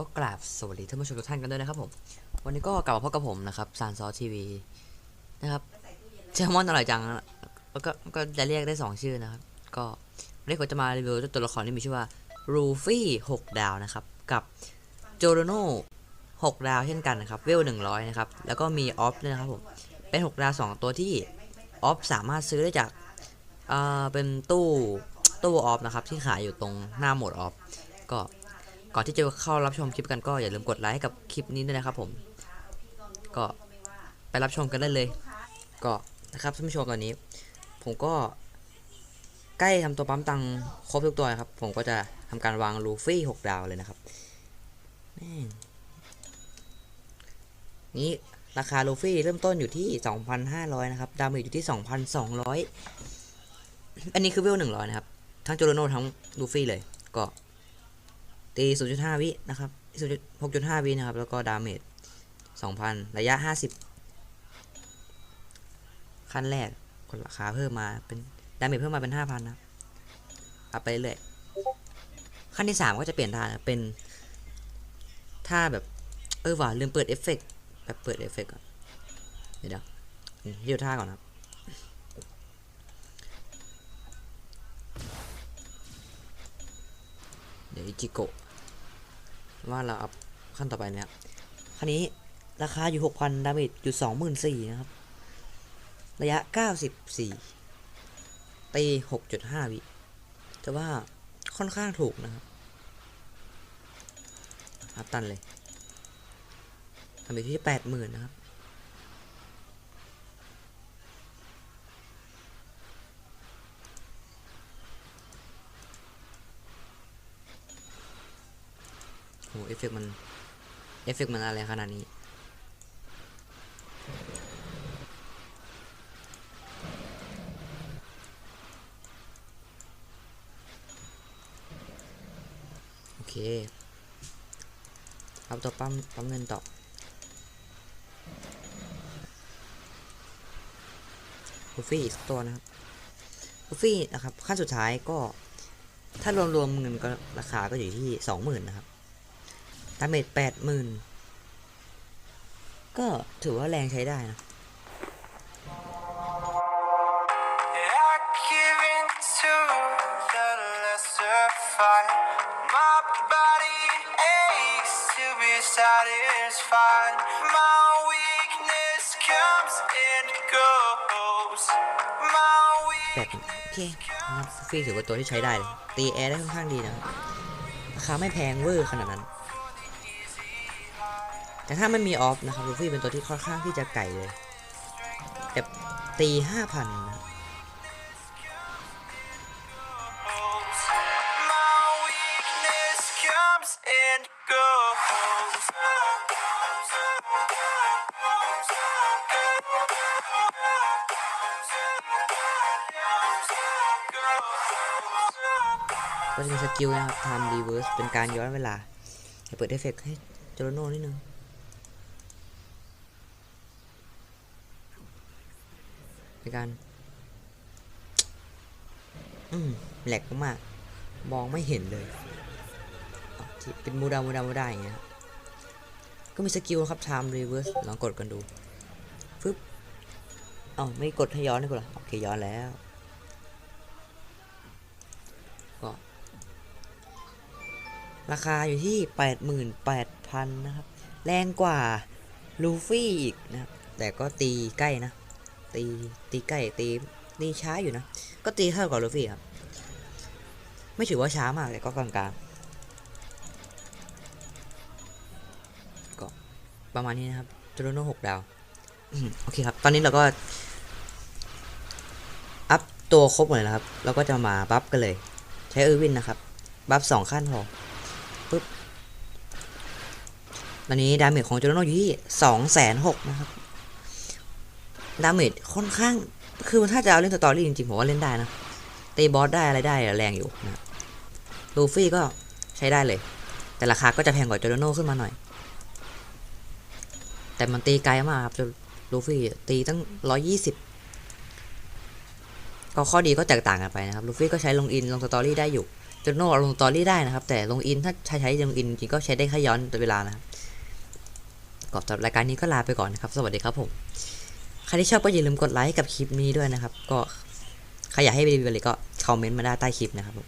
ก็กราบสวัสดีท่านผู้ชมทุกท่านกันด้วยนะครับผม วันนี้ก็กลับมาพบกับผมนะครับซานซอทีวีนะครับเจ้ามอนอร่อยจังแล้วก็ก็จะเรียกได้สองชื่อนะครับ ก็วันนี้ผมจะมารีวิวตัวละครที่มีชื่อว่ารูฟี่หกดาวนะครับ กับโจโรโน่หกดาวเช่นกันนะครับ เวลหนึ่งร้อยนะครับ แล้วก็มีออฟด้วยนะครับผม เป็นหกดาวสองตัวที่ออฟสามารถซื้อได้จากอ่าเป็นตู้ตู้ออฟนะครับ ที่ขายอยู่ตรงหน้าหมดออฟก็ ก่อนที่จะเข้ารับชมคลิปกันก็อย่าลืมกดไลค์ให้กับคลิปนี้ด้วยนะครับผม ก็ไปรับชมกันได้เลย ก็นะครับท่านผู้ชมตอนนี้ ผมก็ใกล้ทำตัวปั๊มตังค์ครบทุกตัวนะครับ ผมก็จะทำการวางลูฟี่หกดาวเลยนะครับนี่ราคาลูฟี่เริ่มต้นอยู่ที่ 2,500 นะครับ ดาเมจอยู่ที่ 2,200 อันนี้คือเวล100 นะครับ ทั้งโจโรโนทั้งลูฟี่เลยก็ ตี 0.5 วินะครับ6.5 วินะครับ แล้วก็ดาเมจ2,000 ระยะ 50 ขั้นแรกกดราคาเพิ่มมาเป็นดาเมจเพิ่มมาเป็น 5,000 นะอัพไปเรื่อยขั้นที่ 3 ก็จะเปลี่ยนท่านะเป็นท่าแบบ เออว่ะลืมเปิดเอฟเฟกแบบเปิดเอฟเฟกก่อน เดี๋ยวเดี๋ยวท่าก่อนนะครับ เดี๋ยวอิจิโกะว่าเราอัพขั้นต่อไปเนี่ยครับคันนี้ราคาอยู่ 6,000 ดาเมจอยู่ 24,000นะครับ ระยะ 94ตี6.5 วิแต่ว่าค่อนข้างถูกนะครับอัพตันเลยดาเมจที่ 80,000 นะครับ หเอฟเฟกต์มัน เอฟเฟกต์มันอะไรขนาดนี้ โอเค เอาตัวปั๊ม ปั๊มเงินต่อลูฟี่อีกตัวนะครับลูฟี่นะครับ ขั้นสุดท้ายก็ถ้ารวมรวมเงินก็ราคาก็อยู่ที่สองหมื่นนะครับ ดาเมจแปดหมื่นก็ถือว่าแรงใช้ได้นะแปดโอเคนับฟรีถือว่าตัวที่ใช้ได้เลยตีแอร์ได้ค่อนข้างดีนะราคาไม่แพงเวอร์ขนาดนั้น แต่ถ้าไม่มีออฟนะครับลูฟี่เป็นตัวที่ค่อนข้างที่จะไก่เลย แต่ตีห้าพันนะ goes. My weakness comes and goes. Goes. ก็จะมีสกิลนะครับ time reverse เป็นการย้อนเวลาให้เปิดเอฟเฟกต์ให้โจโรโน่นิดนึง เป็นการอืมแหลกมากมองไม่เห็นเลยเป็นมูดามูดามูดาอย่างเงี้ยก็มีสกิลครับ time reverse ลองกดกันดูฟึบเอาไม่กดให้ย้อนไดีกว่าเหรอโอเคย้อนแล้ว ก็ ราคาอยู่ที่ 88,000 นะครับ แรงกว่าลูฟี่อีกนะครับ แต่ก็ตีใกล้นะ ตีตีใกล้ตีตีช้าอยู่นะ ก็ตีเท่ากับลูฟี่ครับไม่ถือว่าช้ามากแต่ก็กลางๆก็ประมาณนี้นะครับจูโรโน่หกดาวโอเคครับ ตอนนี้เราก็ อัพตัวครบหมดเลยนะครับ เราก็จะมาบัฟกันเลย ใช้เออร์วินนะครับ บัฟสองขั้นพอปึ๊บตอนนี้ดาเมจของโจโรโนอยู่ที่สองแสนหกนะครับ ดาเมจค่อนข้าง คือถ้าจะเอาเล่นสตอรี่จริงๆผมว่าเล่นได้นะตีบอสได้อะไรได้แรงอยู่นะลูฟี่ก็ใช้ได้เลย แต่ราคาก็จะแพงกว่าจโรโนขึ้นมาหน่อย แต่มันตีไกลมากครับลูฟี่ตีตั้งร้อยยี่สิบก็ข้อดีก็แตกต่างกันไปนะครับลูฟี่ก็ใช้ลงอินลงสตอรี่ได้อยู่จนโน่ลงสตอรี่ได้นะครับ แต่ลงอินถ้าใช้ใช้ลงอินจริงก็ใช้ได้แค่ย้อนเวลานะครับกอบรายการนี้ก็ลาไปก่อนนะครับ สวัสดีครับผม ใครที่ชอบก็อย่าลืมกดไลค์กับคลิปนี้ด้วยนะครับ ก็ใครอยากให้รีวิวอะไรก็คอมเมนต์มาได้ใต้คลิปนะครับผม